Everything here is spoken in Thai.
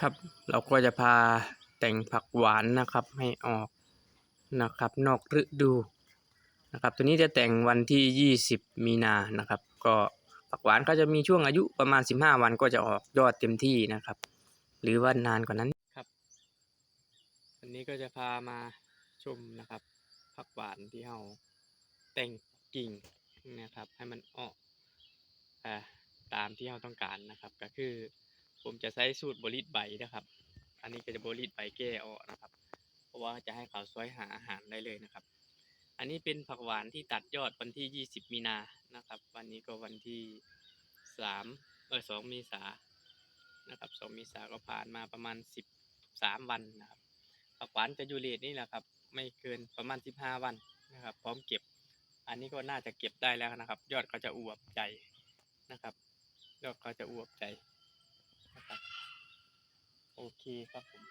ครับ เราก็จะพาแต่งผักหวานนะครับให้ออกนะครับ นอกฤดูนะครับ ตัวนี้จะแต่งวันที่ 20 มีนานะครับ ก็ผักหวานก็จะมีช่วงอายุประมาณ 15 วันก็จะออกยอดเต็มที่นะครับ หรือว่านานกว่านั้นครับวันนี้ก็จะพามาชมนะครับผักหวานที่เราแต่งกิ่งนะครับ ให้มันออกอตามที่เราต้องการนะครับก็คือ ผมจะใช้สูตรบริดใบนะครับ อันนี้ก็จะบริดใบแก้ออกนะครับ เพราะว่าจะให้เขาช่วยหาอาหารได้เลยนะครับ อันนี้เป็นผักหวานที่ตัดยอดวันที่ 20 มีนานะครับ วันนี้ก็วันที่3เออ2เมษานะครับ2เมษาก็ผ่านมาประมาณ 13 วันนะครับผักหวานจะอยู่เลทนี่แหละครับ ไม่เกินประมาณ 15 วันนะครับ พร้อมเก็บ อันนี้ก็น่าจะเก็บได้แล้วนะครับ ยอดก็จะอวบใจนะครับ ยอดก็จะอวบใจ เคครับผม